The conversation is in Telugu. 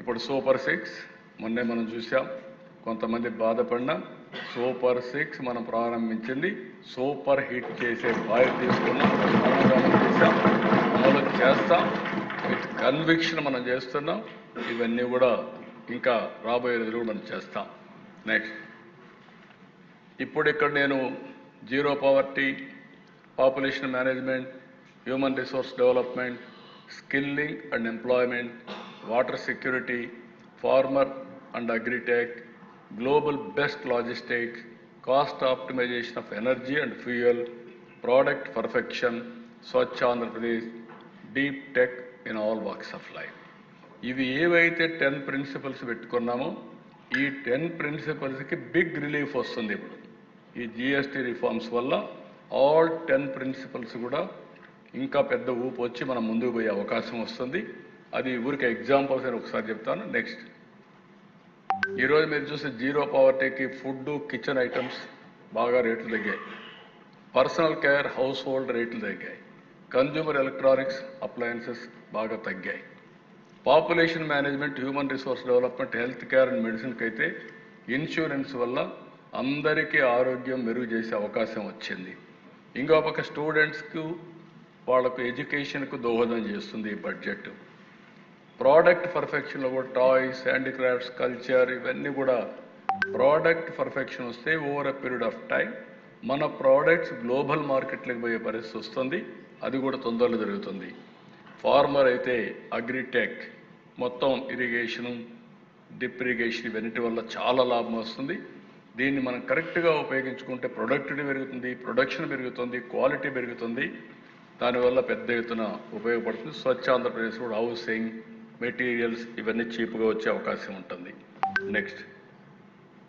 ఇప్పుడు సూపర్ సిక్స్. మొన్నే మనం చూసాం. కొంతమంది బాధపడినా సూపర్ సిక్స్ మనం ప్రారంభించింది. సూపర్ హిట్ చేసే బాధ్యత తీసుకున్నాం. అన్నదానం అమలు చేస్తాం. విత్ కన్విక్షన్ మనం చేస్తున్నాం. ఇవన్నీ కూడా ఇంకా రాబోయే రోజులు మనం చేస్తాం. నెక్స్ట్ ఇప్పుడు ఇక్కడ నేను zero poverty population management human resource development skilling and employment water security farmer and agritech global best logistics cost optimisation of energy and fuel product perfection Swachh Andhra Pradesh deep tech in all walks of life. ఇవి ఏవైతే టెన్ ప్రిన్సిపల్స్ పెట్టుకున్నామో ఈ టెన్ ప్రిన్సిపల్స్కి బిగ్ రిలీఫ్ వస్తుంది ఇప్పుడు. ఈ జిఎస్టీ రిఫార్మ్స్ వల్ల ఆల్ టెన్ ప్రిన్సిపల్స్ కూడా ఇంకా పెద్ద ఊపు వచ్చి మనం ముందుకు పోయే అవకాశం వస్తుంది. అది ఊరికి ఎగ్జాంపుల్స్ అని ఒకసారి చెప్తాను. నెక్స్ట్ ఈరోజు మీరు చూస్తే జీరో పవర్టీకి ఫుడ్ కిచెన్ ఐటమ్స్ బాగా రేట్లు తగ్గాయి. పర్సనల్ కేర్ హౌస్ హోల్డ్ రేట్లు తగ్గాయి. కన్జ్యూమర్ ఎలక్ట్రానిక్స్ అప్లయన్సెస్ బాగా తగ్గాయి. Population management human resource development health care and మెడిసిన్కి అయితే ఇన్సూరెన్స్ వల్ల అందరికీ ఆరోగ్యం మెరుగు చేసే అవకాశం వచ్చింది. ఇంకో పక్క స్టూడెంట్స్కు వాళ్ళకు ఎడ్యుకేషన్కు దోహదం చేస్తుంది ఈ బడ్జెట్ ప్రోడక్ట్ పర్ఫెక్షన్లో కూడా టాయ్స్ హ్యాండిక్రాఫ్ట్స్ కల్చర్ ఇవన్నీ కూడా ప్రోడక్ట్ పర్ఫెక్షన్ వస్తే over a period of time మన ప్రోడక్ట్స్ గ్లోబల్ మార్కెట్లకు పోయే పరిస్థితి వస్తుంది. అది కూడా తొందరలో జరుగుతుంది. ఫార్మర్ అయితే అగ్రిటెక్ మొత్తం ఇరిగేషను డిప్ ఇరిగేషన్ ఇవన్నిటి వల్ల చాలా లాభం వస్తుంది. దీన్ని మనం కరెక్ట్గా ఉపయోగించుకుంటే ప్రొడక్టివిటీ పెరుగుతుంది ప్రొడక్షన్ పెరుగుతుంది క్వాలిటీ పెరుగుతుంది. దానివల్ల పెద్ద ఎత్తున ఉపయోగపడుతుంది. స్వచ్ఛ ఆంధ్రప్రదేశ్ కూడా హౌసింగ్ మెటీరియల్స్ ఇవన్నీ చీప్గా వచ్చే అవకాశం ఉంటుంది. నెక్స్ట్.